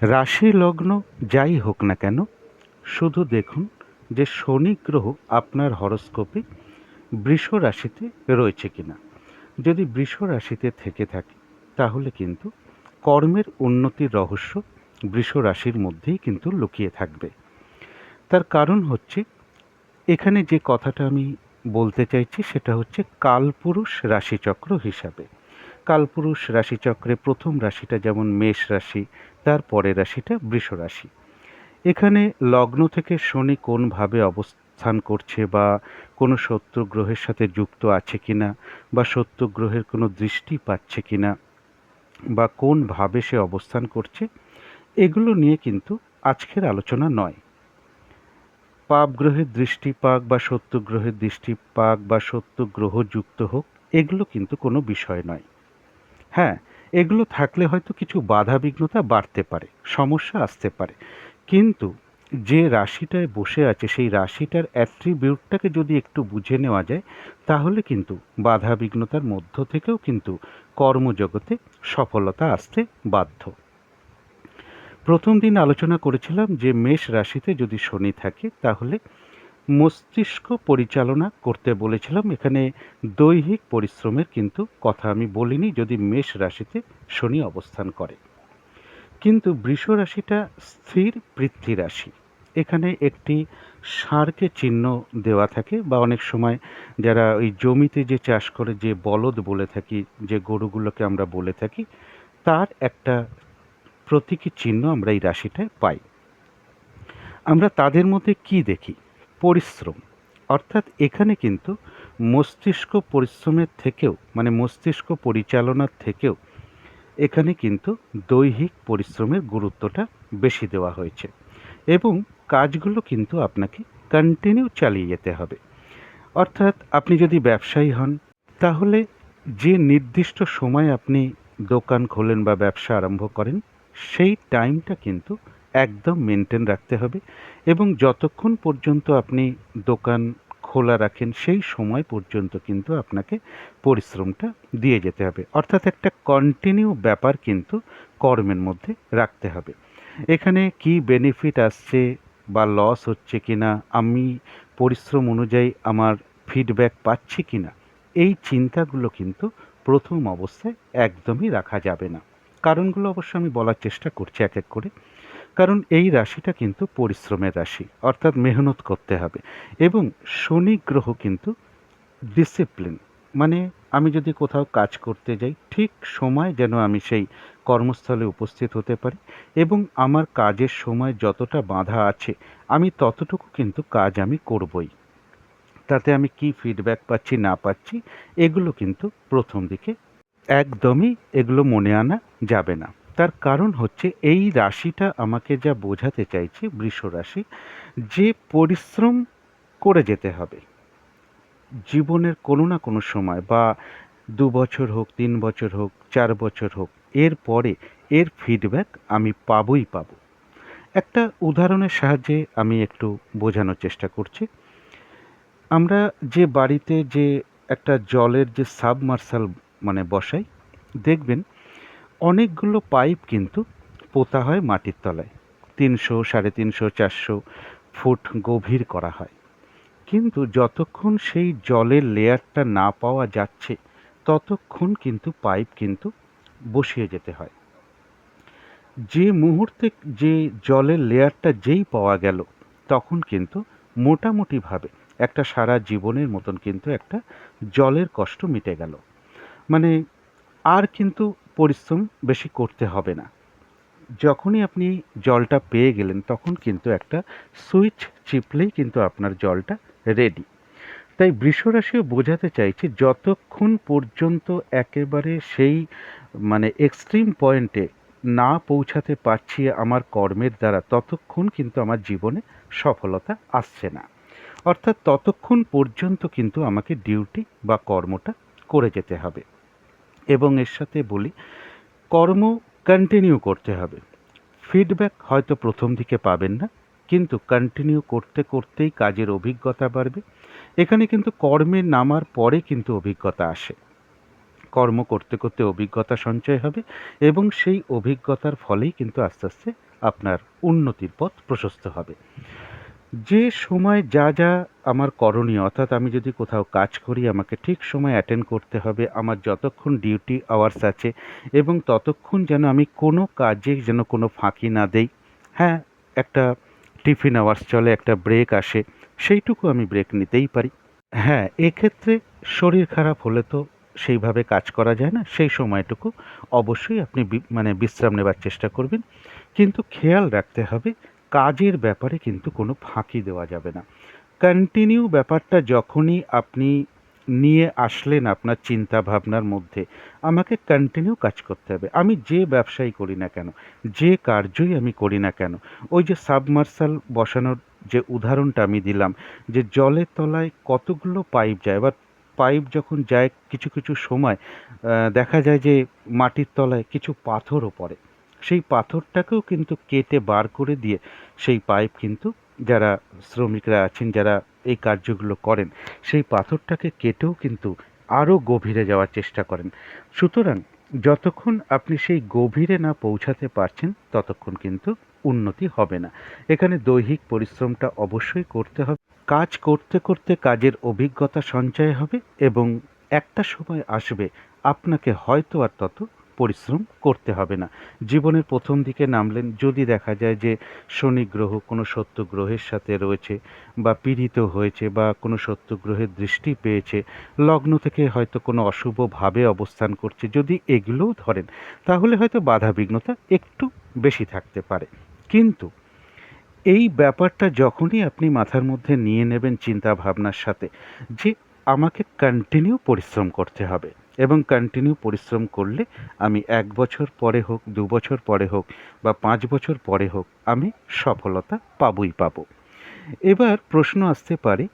রাশি লগ্ন যাই হোক না কেন, শুধু দেখুন যে শনি গ্রহ আপনার হরস্কোপে বৃষ রাশিতে রয়েছে কিনা। যদি বৃষ রাশিতে থেকে থাকে, তাহলে কিন্তু কর্মের উন্নতির রহস্য বৃষ রাশির মধ্যেই কিন্তু লুকিয়ে থাকবে। তার কারণ হচ্ছে, এখানে যে কথাটা আমি বলতে চাইছি সেটা হচ্ছে কালপুরুষ রাশিচক্র হিসাবে। কালপুরুষ রাশিচক্রে প্রথম রাশিটা যেমন মেষ রাশি, তার পরের রাশিটা বৃষ রাশি। এখানে লগ্ন থেকে শনি কোনভাবে অবস্থান করছে বা কোনো শত্রু গ্রহের সাথে যুক্ত আছে কিনা বা শত্রু গ্রহের কোনো দৃষ্টি পাচ্ছে কিনা বা কোনভাবে সে অবস্থান করছে, এগুলো নিয়ে কিন্তু আজকের আলোচনা নয়। পাপ গ্রহের দৃষ্টি পাক বা সত্য গ্রহের দৃষ্টি পাক বা সত্য গ্রহ যুক্ত হোক, এগুলো কিন্তু কোনো বিষয় নয়। হ্যাঁ এগুলো থাকলে হয়তো কিছু বাধা বিঘ্নতা বাড়তে পারে, সমস্যা আসতে পারে। কিন্তু যে রাশিটায় বসে আছে, সেই রাশিটার অ্যাট্রিবিউটটাকে যদি একটু বুঝে নেওয়া যায়, তাহলে কিন্তু বাধা বিঘ্নতার মধ্য থেকেও কিন্তু কর্মজগতে সফলতা আসতে বাধ্য। প্রথম দিন আলোচনা করেছিলাম যে মেষ রাশিতে যদি শনি থাকে, তাহলে মস্তিষ্ক পরিচালনা করতে বলেছিলাম। এখানে দৈহিক পরিশ্রমের কিন্তু কথা আমি বলিনি, যদি মেষ রাশিতে শনি অবস্থান করে। কিন্তু বৃষ রাশিটা স্থির পৃথ্বী রাশি। এখানে একটি সারকে চিহ্ন দেওয়া থাকে বা অনেক সময় যারা ওই জমিতে যে চাষ করে, যে বলদ বলে থাকি, যে গরুগুলোকে আমরা বলে থাকি, তার একটা প্রতীকী চিহ্ন আমরা এই রাশিটায় পাই। আমরা তাদের মধ্যে কি দেখি? পরিশ্রম। অর্থাৎ এখানে কিন্তু মস্তিষ্ক পরিশ্রমের থেকেও মানে মস্তিষ্ক পরিচালনার থেকেও এখানে কিন্তু দৈহিক পরিশ্রমের গুরুত্বটা বেশি দেওয়া হয়েছে এবং কাজগুলো কিন্তু আপনাকে কন্টিনিউ চালিয়ে যেতে হবে। অর্থাৎ আপনি যদি ব্যবসায়ী হন, তাহলে যে নির্দিষ্ট সময় আপনি দোকান খোলেন বা ব্যবসা আরম্ভ করেন, সেই টাইমটা কিন্তু একদম মেনটেন রাখতে হবে এবং যতক্ষণ পর্যন্ত আপনি দোকান খোলা রাখেন, সেই সময় পর্যন্ত কিন্তু আপনাকে পরিশ্রমটা দিয়ে যেতে হবে। অর্থাৎ একটা কন্টিনিউ ব্যাপার কিন্তু কর্মের মধ্যে রাখতে হবে। এখানে কি বেনিফিট আসছে বা লস হচ্ছে কি না আমি পরিশ্রম অনুযায়ী আমার ফিডব্যাক পাচ্ছি কি না এই চিন্তাগুলো কিন্তু প্রথম অবস্থায় একদমই রাখা যাবে না। কারণগুলো অবশ্য আমি বলার চেষ্টা করছি এক এক করে। কারণ এই রাশিটা কিন্তু পরিশ্রমের রাশি, অর্থাৎ মেহনত করতে হবে। এবং শনি গ্রহ কিন্তু ডিসিপ্লিন মানে আমি যদি কোথাও কাজ করতে যাই, ঠিক সময় যেন আমি সেই কর্মস্থলে উপস্থিত হতে পারি এবং আমার কাজের সময় যতটা বাধা আছে, আমি ততটুকু কিন্তু কাজ আমি করবই। তাতে আমি কি ফিডব্যাক পাচ্ছি, না পাচ্ছি, এগুলো কিন্তু প্রথম দিকে একদমই এগুলো মনে আনা যাবে না। তার কারণ হচ্ছে এই রাশিটা আমাকে যা বোঝাতে চাইছে বৃষ রাশি, যে পরিশ্রম করে যেতে হবে। জীবনের কোনো না কোনো সময় বা দু বছর হোক, তিন বছর হোক, চার বছর হোক, এর পরে এর ফিডব্যাক আমি পাবই পাবো। একটা উদাহরণের সাহায্যে আমি একটু বোঝানোর চেষ্টা করছি। আমরা যে বাড়িতে যে একটা জলের যে সাবমার্সাল মানে বসাই, দেখবেন অনেকগুলো পাইপ কিন্তু পোতা হয় মাটির তলায়। তিনশো, সাড়ে তিনশো, চারশো ফুট গভীর করা হয়। কিন্তু যতক্ষণ সেই জলের লেয়ারটা না পাওয়া যাচ্ছে, ততক্ষণ কিন্তু পাইপ কিন্তু বসিয়ে যেতে হয়। যে মুহূর্তে যে জলের লেয়ারটা যেই পাওয়া গেল, তখন কিন্তু মোটামুটিভাবে একটা সারা জীবনের মতন কিন্তু একটা জলের কষ্ট মিটে গেল। মানে আর কিন্তু পরিশ্রম বেশি করতে হবে না। যখনই আপনি জলটা পেয়ে গেলেন, তখন কিন্তু একটা সুইচ চিপলেই কিন্তু আপনার জলটা রেডি। তাই বৃষরাশিও বোঝাতে চাইছে, যতক্ষণ পর্যন্ত একেবারে সেই মানে এক্সট্রিম পয়েন্টে না পৌঁছাতে পারছি আমার কর্মের দ্বারা, ততক্ষণ কিন্তু আমার জীবনে সফলতা আসছে না। অর্থাৎ ততক্ষণ পর্যন্ত কিন্তু আমাকে ডিউটি বা কর্মটা করে যেতে হবে। এবং এর সাথে বলি, কর্ম কন্টিনিউ করতে হবে। ফিডব্যাক হয়তো প্রথম দিকে পাবেন না, কিন্তু কন্টিনিউ করতে করতেই কাজের অভিজ্ঞতা বাড়বে। এখানে কিন্তু কর্মে নামার পরে কিন্তু অভিজ্ঞতা আসে। কর্ম করতে করতে অভিজ্ঞতা সঞ্চয় হবে এবং সেই অভিজ্ঞতার ফলেই কিন্তু আস্তে আস্তে আপনার উন্নতির পথ প্রশস্ত হবে। যে সময় যা যা আমার করণীয়, অর্থাৎ আমি যদি কোথাও কাজ করি, আমাকে ঠিক সময় অ্যাটেন্ড করতে হবে, আমার যতক্ষণ ডিউটি আওয়ার্স আছে এবং ততক্ষণ যেন আমি কোনো কাজে যেন কোনো ফাঁকি না দেই। হ্যাঁ একটা টিফিন আওয়ার্স চলে, একটা ব্রেক আসে, সেইটুকু আমি ব্রেক নিতেই পারি। হ্যাঁ এক্ষেত্রে শরীর খারাপ হলে তো সেইভাবে কাজ করা যায় না, সেই সময়টুকু অবশ্যই আপনি মানে বিশ্রাম নেবার চেষ্টা করবেন। কিন্তু খেয়াল রাখতে হবে কাজের ব্যাপারে কিন্তু কোনো ফাঁকি দেওয়া যাবে না। কন্টিনিউ ব্যাপারটা যখনই আপনি নিয়ে আসলেন আপনার চিন্তা ভাবনার মধ্যে, আমাকে কন্টিনিউ কাজ করতে হবে। আমি যে ব্যবসাই করি না কেন, যে কার্যই আমি করি না কেন, ওই যে সাবমার্সাল বসানোর যে উদাহরণটা আমি দিলাম, যে জলের তলায় কতগুলো পাইপ যায়, এবার পাইপ যখন যায় কিছু কিছু সময় দেখা যায় যে মাটির তলায় কিছু পাথরও পড়ে। সেই পাথরটাকেও কিন্তু কেটে বার করে দিয়ে সেই পাইপ কিন্তু যারা শ্রমিকরা আছেন, যারা এই কার্যগুলো করেন, সেই পাথরটাকে কেটেও কিন্তু আরও গভীরে যাওয়ার চেষ্টা করেন। সুতরাং যতক্ষণ আপনি সেই গভীরে না পৌঁছাতে পারছেন, ততক্ষণ কিন্তু উন্নতি হবে না। এখানে দৈহিক পরিশ্রমটা অবশ্যই করতে হবে। কাজ করতে করতে কাজের অভিজ্ঞতা সঞ্চয় হবে এবং একটা সময় আসবে, আপনাকে হয়তো আর তত পরিশ্রম করতে হবে না। জীবনের প্রথম দিকে নামলেন যদি দেখা যায় যে শনি গ্রহ কোনো সত্য গ্রহের সাথে রয়েছে বা পীড়িত হয়েছে বা কোনো সত্য গ্রহের দৃষ্টি পেয়েছে, লগ্ন থেকে হয়তো কোনো অশুভভাবে অবস্থান করছে, যদি এগুলোও ধরেন, তাহলে হয়তো বাধা বিঘ্নতা একটু বেশি থাকতে পারে। কিন্তু এই ব্যাপারটা যখনই আপনি মাথার মধ্যে নিয়ে নেবেন চিন্তা ভাবনার সাথে যে আমাকে কন্টিনিউ পরিশ্রম করতে হবে। এবং কন্টিনিউ পরিশ্রম করলে আমি এক বছর পরে হোক, দু বছর পরে হোক বা পাঁচ বছর পরে হোক, আমি সফলতা পাবই পাবো। এবার প্রশ্ন আসতে পারে,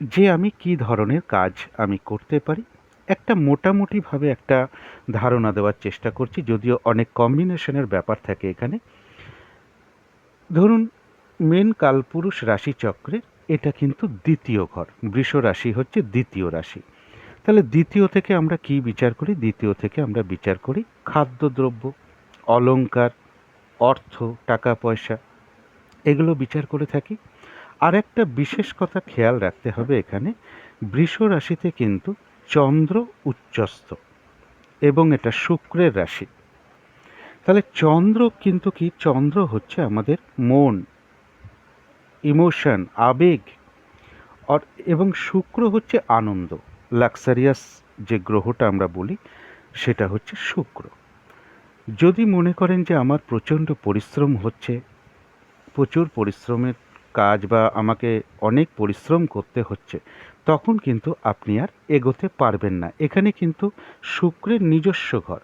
যে আমি কি ধরনের কাজ আমি করতে পারি? একটা মোটামুটিভাবে একটা ধারণা দেওয়ার চেষ্টা করছি, যদিও অনেক কম্বিনেশনের ব্যাপার থাকে এখানে। ধরুন, মেন কালপুরুষ রাশিচক্রের এটা কিন্তু দ্বিতীয় ঘর। বৃষ রাশি হচ্ছে দ্বিতীয় রাশি। তাহলে দ্বিতীয় থেকে আমরা কি বিচার করি? দ্বিতীয় থেকে আমরা বিচার করি খাদ্যদ্রব্য, অলংকার, অর্থ, টাকা, পয়সা, এগুলো বিচার করে থাকি। আর একটা বিশেষ কথা খেয়াল রাখতে হবে এখানে, বৃষ রাশিতে কিন্তু চন্দ্র উচ্চস্থ এবং এটা শুক্রের রাশি। তাহলে চন্দ্র কিন্তু কি? চন্দ্র হচ্ছে আমাদের মন। ইমোশন, আবেগ এবং শুক্র হচ্ছে আনন্দ। লাক্সারিয়াস যে গ্রহটা আমরা বলি, সেটা হচ্ছে শুক্র। যদি মনে করেন যে আমার প্রচণ্ড পরিশ্রম হচ্ছে, প্রচুর পরিশ্রমের কাজ বা আমাকে অনেক পরিশ্রম করতে হচ্ছে, তখন কিন্তু আপনি আর এগোতে পারবেন না। এখানে কিন্তু শুক্রের নিজস্ব ঘর।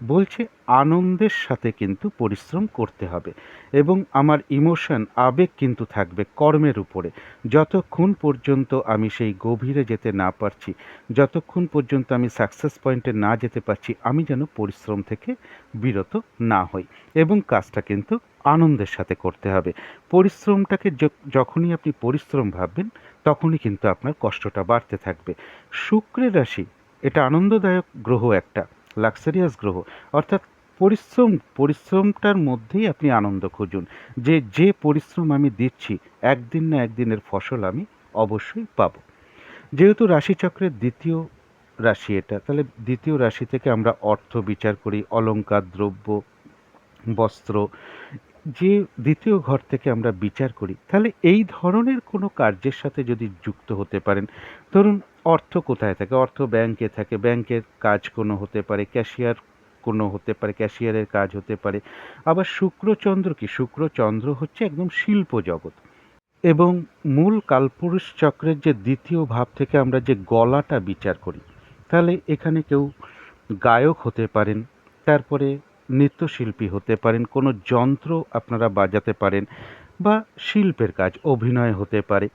বলছে, আনন্দের সাথে কিন্তু পরিশ্রম করতে হবে এবং আমার ইমোশন, আবেগ কিন্তু থাকবে কর্মের উপরে। যতক্ষণ পর্যন্ত আমি সেই গভীরে যেতে না পারছি, যতক্ষণ পর্যন্ত আমি সাকসেস পয়েন্টে না যেতে পারছি, আমি যেন পরিশ্রম থেকে বিরত না হই এবং কাজটা কিন্তু আনন্দের সাথে করতে হবে। পরিশ্রমটাকে যখনই আপনি পরিশ্রম ভাববেন, তখনই কিন্তু আপনার কষ্টটা বাড়তে থাকবে। শুক্রের রাশি, এটা আনন্দদায়ক গ্রহ একটা। লাক্সারিয়াস গ্রহ। অর্থাৎ পরিশ্রম, পরিশ্রমটার মধ্যেই আপনি আনন্দ খুঁজুন। যে যে পরিশ্রম আমি দিচ্ছি, একদিন না একদিনের ফসল আমি অবশ্যই পাব। যেহেতু রাশিচক্রের দ্বিতীয় রাশি এটা, তাহলে দ্বিতীয় রাশি থেকে আমরা অর্থ বিচার করি অলঙ্কার দ্রব্য, বস্ত্র যে দ্বিতীয় ঘর থেকে আমরা বিচার করি, তাহলে এই ধরনের কোনো কার্যের সাথে যদি যুক্ত হতে পারেন, ধরুন অর্থ কোথায় থাকে? অর্থ ব্যাংকে থাকে, ব্যাংকের কাজ কোনো হতে পারে, ক্যাশিয়ার কোনো হতে পারে, ক্যাশিয়ারের কাজ হতে পারে। আবার শুক্রচন্দ্র কি? শুক্রচন্দ্র হচ্ছে একদম শিল্প জগৎ। এবং মূল কালপুরুষ চক্রের যে দ্বিতীয় ভাব থেকে আমরা যে গলাটা বিচার করি, তাহলে এখানে কেউ গায়ক হতে পারেন, তারপরে নৃত্যশিল্পী হতে পারেন, কোনো যন্ত্র আপনারা বাজাতে পারেন বা শিল্পের কাজ, অভিনয় হতে পারে।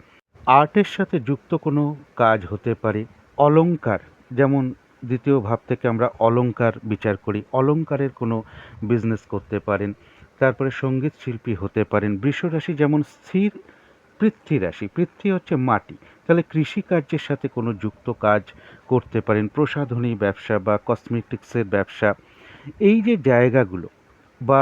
আর্টের সাথে যুক্ত কোনো কাজ হতে পারে অলঙ্কার যেমন দ্বিতীয় ভাব থেকে আমরা অলঙ্কার বিচার করি, অলংকারের কোনো বিজনেস করতে পারেন। তারপরে সংগীত শিল্পী হতে পারেন, বৃষরাশি যেমন স্থির পৃথ্বী রাশি পৃথ্বী হচ্ছে মাটি, তাহলে কৃষিকার্যের সাথে কোনো যুক্ত কাজ করতে পারেন, প্রসাধনী ব্যবসা বা কসমেটিক্সের ব্যবসা। এই যে জায়গাগুলো বা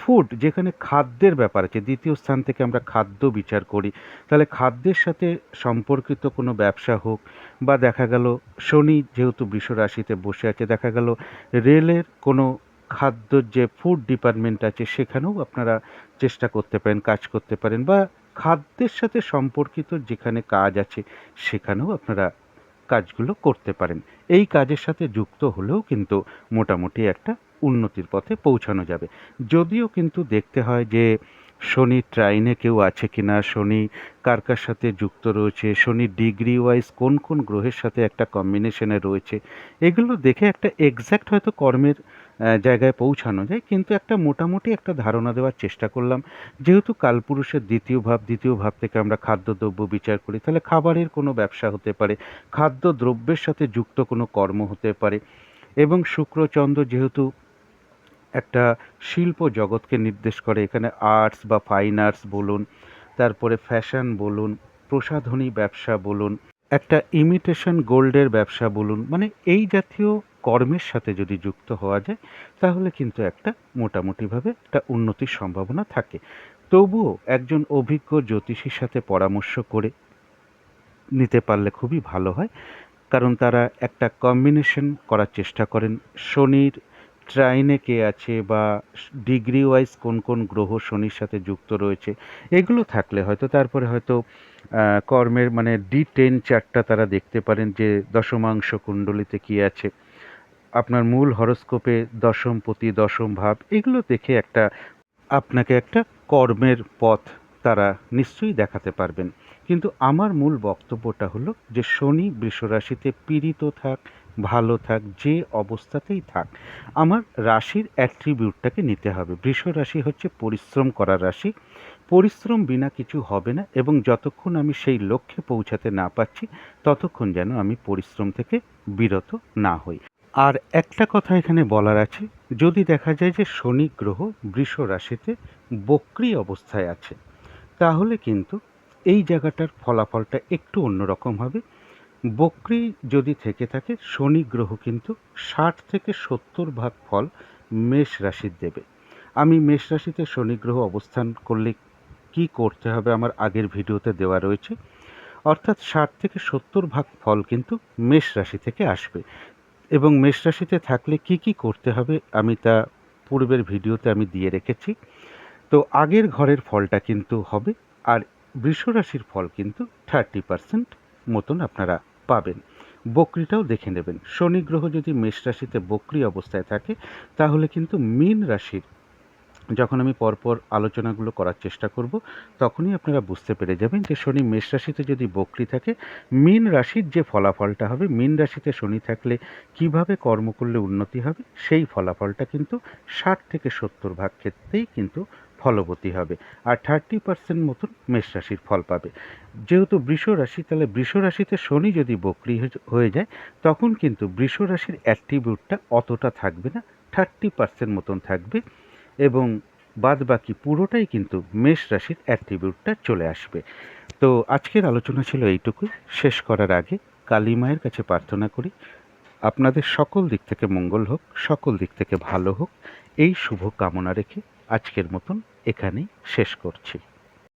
ফুড যেখানে খাদ্যের ব্যাপার আছে, দ্বিতীয় স্থান থেকে আমরা খাদ্য বিচার করি, তাহলে খাদ্যের সাথে সম্পর্কিত কোনো ব্যবসা হোক বা দেখা গেল শনি যেহেতু বৃষ রাশিতে বসে আছে, দেখা গেল রেলের কোনো খাদ্যর যে ফুড ডিপার্টমেন্ট আছে, সেখানেও আপনারা চেষ্টা করতে পারেন, কাজ করতে পারেন বা খাদ্যের সাথে সম্পর্কিত যেখানে কাজ আছে, সেখানেও আপনারা কাজগুলো করতে পারেন। এই কাজের সাথে যুক্ত হলেও কিন্তু মোটামুটি একটা উন্নতির পথে পৌঁছানো যাবে। যদিও কিন্তু দেখতে হয় যে শনি ট্রাইনে কেউ আছে কি না শনি কার কার সাথে যুক্ত রয়েছে? শনি ডিগ্রি ওয়াইজ কোন কোন গ্রহের সাথে একটা কম্বিনেশনে রয়েছে? এগুলো দেখে একটা এক্স্যাক্ট হয়তো কর্মের জায়গায় পৌঁছানো যায়, কিন্তু একটা মোটামুটি একটা ধারণা দেওয়ার চেষ্টা করলাম। যেহেতু কালপুরুষের দ্বিতীয় ভাব দ্বিতীয় ভাব থেকে আমরা খাদ্যদ্রব্য বিচার করি, তাহলে খাবারের কোনো ব্যবসা হতে পারে, খাদ্যদ্রব্যের সাথে যুক্ত কোনো কর্ম হতে পারে। এবং শুক্রচন্দ্র যেহেতু একটা শিল্প জগৎকে নির্দেশ করে। এখানে আর্টস বা ফাইন আর্টস বলুন, তারপরে ফ্যাশন বলুন, প্রসাধনী ব্যবসা বলুন, একটা ইমিটেশন গোল্ডের ব্যবসা বলুন মানে এই জাতীয় কর্মের সাথে যদি যুক্ত হওয়া যায়, তাহলে কিন্তু একটা মোটামুটিভাবে একটা উন্নতির সম্ভাবনা থাকে। তবুও একজন অভিজ্ঞ জ্যোতিষীর সাথে পরামর্শ করে নিতে পারলে খুবই ভালো হয়, কারণ তারা একটা কম্বিনেশন করার চেষ্টা করেন। শনির ট্রাইনে কে আছে বা ডিগ্রি ওয়াইজ কোন কোন গ্রহ শনির সাথে যুক্ত রয়েছে, এগুলো থাকলে হয়তো তারপরে হয়তো কর্মের মানে ডি টেন চারটা তারা দেখতে পারেন যে দশমাংশ কুণ্ডলিতে কি আছে। আপনার মূল হরস্কোপে দশমপতি দশম ভাব, এগুলো দেখে একটা, আপনাকে একটা কর্মের পথ তারা নিশ্চয়ই দেখাতে পারবেন। কিন্তু আমার মূল বক্তব্যটা হলো যে শনি বৃষরাশিতে পীড়িত থাক ভালো থাক, যে অবস্থাতেই থাক। আমার রাশির অ্যাট্রিবিউটটাকে নিতে হবে। বৃষ রাশি হচ্ছে পরিশ্রম করার রাশি। পরিশ্রম বিনা কিছু হবে না এবং যতক্ষণ আমি সেই লক্ষ্যে পৌঁছাতে না পারছি, ততক্ষণ যেন আমি পরিশ্রম থেকে বিরত না হই। আর একটা কথা এখানে বলার আছে, যদি দেখা যায় যে শনি গ্রহ বৃষ রাশিতে বক্রি অবস্থায় আছে, তাহলে কিন্তু এই জায়গাটার ফলাফলটা একটু অন্যরকম হবে। বক্রি যদি থেকে থাকে, শনি গ্রহ কিন্তু ষাট থেকে সত্তর ভাগ ফল মেষ রাশির দেবে। আমি মেষ রাশিতে শনি গ্রহ অবস্থান করলে কি করতে হবে আমার আগের ভিডিওতে দেওয়া রয়েছে। অর্থাৎ ষাট থেকে সত্তর ভাগ ফল কিন্তু মেষ রাশি থেকে আসবে। এবং মেষ রাশিতে থাকলে কি কি করতে হবে আমি তা পূর্বের ভিডিওতে আমি দিয়ে রেখেছি। তো আগের ঘরের ফলটা কিন্তু হবে, আর বৃষ রাশির ফল কিন্তু থার্টি পার্সেন্ট মতন আপনারা পাবেন। বকরিটাও দেখে নেবেন। শনি গ্রহ যদি মেষ রাশিতে বকরি অবস্থায় থাকে, তাহলে কিন্তু মীন রাশির যখন আমি পরপর আলোচনাগুলো করার চেষ্টা করব, তখনই আপনারা বুঝতে পেরে যাবেন যে শনি মেষ রাশিতে যদি বকরি থাকে, মীন রাশির যে ফলাফলটা হবে, মীন রাশিতে শনি থাকলে কীভাবে কর্ম করলে উন্নতি হবে, সেই ফলাফলটা কিন্তু ষাট থেকে সত্তর ভাগ ক্ষেত্রেই কিন্তু ফলবতী হবে আর থার্টি পার্সেন্ট মতন মেষ রাশির ফল পাবে। যেহেতু বৃষ রাশি, তাহলে বৃষ রাশিতে শনি যদি বকরি হয়ে- যায় তখন কিন্তু বৃষ রাশির অ্যাট্রিবিউটটা অতটা থাকবে না থার্টি পার্সেন্ট মতন থাকবে এবং বাদ বাকি পুরোটাই কিন্তু মেষ রাশির অ্যাট্রিবিউটটা চলে আসবে। তো আজকের আলোচনা ছিল এইটুকুই। শেষ করার আগে কালী মায়ের কাছে প্রার্থনা করি। আপনাদের সকল দিক থেকে মঙ্গল হোক, সকল দিক থেকে ভালো হোক, এই শুভ কামনা রেখে আজকের মতন এখানেই শেষ করছি।